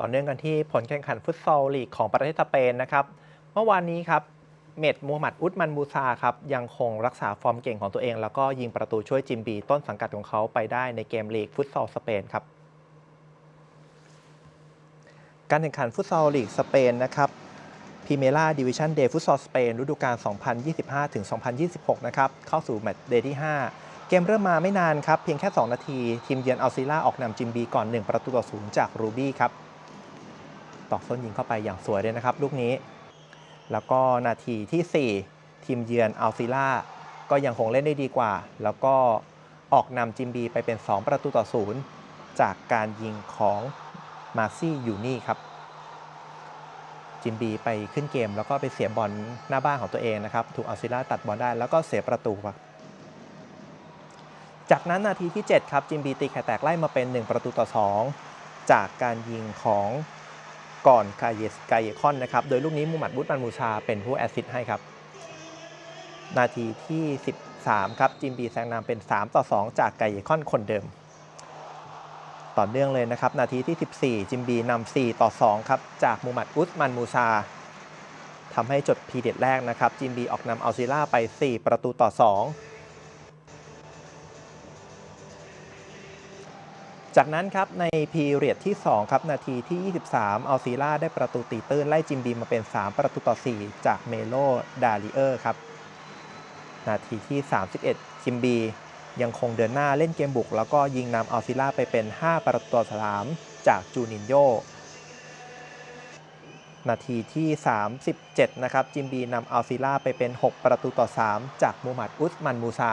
ต่อเนื่องกันที่ผลแข่งขันฟุตซอลลีกของประเทศสเปนนะครับ เมื่อวานนี้ครับ เมดมูฮัมหมัดอุสมันมูซาครับยังคงรักษาฟอร์มเก่งของตัวเอง แล้วก็ยิงประตูช่วยจิมบีต้นสังกัดของเขาไปได้ในเกมลีกฟุตซอลสเปนครับ การแข่งขันฟุตซอลลีกสเปนนะครับพีเมล่าดิวิชันเดย์ฟุตซอลสเปนฤดูกาล 2025-2026 นะครับ เข้าสู่แมตช์เดย์ที่ 5 เกมเริ่มมาไม่นานครับ เพียงแค่ 2 นาที ทีมเยือนอัลซิล่าออกนำจิมบีก่อน 1 ประตูต่อศูนย์จากรูบี้ครับ ตอกส้นยิงเข้าไปอย่างสวยเลยนะครับ ลูกนี้ แล้วก็นาทีที่ 4 ทีมเยือนอัลซิล่าก็ยังคงเล่นได้ดีกว่า แล้วก็ออกนำจิมบีไปเป็น 2 ประตูต่อศูนย์จากการยิงของมาซี่ยูนี่ครับ จิมบีไปขึ้นเกม แล้วก็ไปเสียบอลหน้าบ้านของตัวเองนะครับ ถูกอัลซิล่าตัดบอลได้แล้วก็เสียประตูครับจากนั้นนาทีที่ 7 ครับ จิมบีตีไข่แตกไล่มาเป็น 1 ประตูต่อ 2 จากการยิงของ ก่อนกายเยสกายเยคอนนะครับ โดยลูกนี้มูมหมัดบุตมันมูชาเป็นผู้แอสซิสต์ให้ครับ นาทีที่ 13 ครับ จิมบีแซงนำเป็น 3 ต่อ 2 จากกายเยคอนคนเดิม ต่อเนื่องเลยนะครับ นาทีที่ 14 จิมบีนำ4ต่อ 2 ครับ จากมูมหมัดอุสมันมูซาทำให้จดพีเด็ดแรกนะครับ จิมบีออกนำอัลซิล่าไป 4 ประตูต่อ 2 จากนั้นครับในพีเรียดที่ 2 ครับ นาทีที่ 23 อัลซีล่าได้ประตูตีตื้น ไล่จิมบีมาเป็น 3 ประตูต่อ 4 จากเมโลดาลิเออร์ครับ นาทีที่ 31 จิมบี ยังคงเดินหน้าเล่นเกมบุก แล้วก็ยิงนำอัลซิล่าไปเป็น 5 ประตูต่อ3จากจูนินโยนาทีที่ 37 นะครับ จิมบีนำอัลซิล่าไปเป็น 6 ประตูต่อ 3 จากมูฮัมหมัดอุสมันมูซา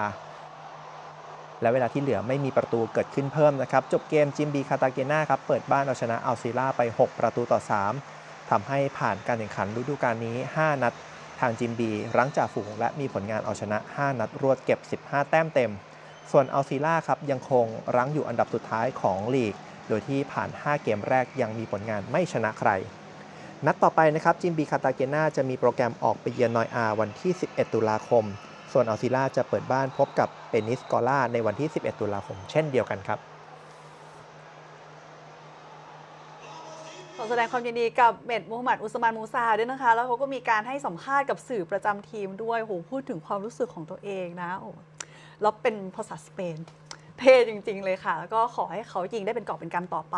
และเวลาที่เหลือไม่มีประตูเกิดขึ้นเพิ่มนะครับ จบเกมจิมบีคาตาเกนาครับ เปิดบ้านเอาชนะอัลซิล่าไป 6 ประตูต่อ 3ทำให้ผ่านการแข่งขันฤดูกาลนี้ 5 นัด ทางจิมบีรั้งจ่าฝูง และมีผลงานเอาชนะ 5 นัดรวดเก็บ 15 แต้มเต็ม ส่วนอัลซิล่าครับยังคงรั้งอยู่อันดับสุดท้ายของลีก โดยที่ผ่าน 5 เกมแรกยังมีผลงานไม่ชนะใคร นัดต่อไปนะครับจิมบีคาตาเกนาจะมีโปรแกรมออกไปเยือนนอยอาวันที่ 11 ตุลาคม ส่วนอัลซิล่าจะเปิดบ้านพบกับเปนิสกอล่าในวันที่ 11 ตุลาคมเช่นเดียวกันครับขอแสดงความยินดีกับเมดมูฮัมหมัดอุสมานมูซาด้วยนะคะ แล้วเขาก็มีการให้สัมภาษณ์กับสื่อประจำทีมด้วยโหพูดถึงความรู้สึกของตัวเองนะโอ้แล้วเป็นภาษาสเปน เท่จริง ๆ เลยค่ะ แล้วก็ขอให้เขายิงได้เป็นกอบเป็นกำต่อไป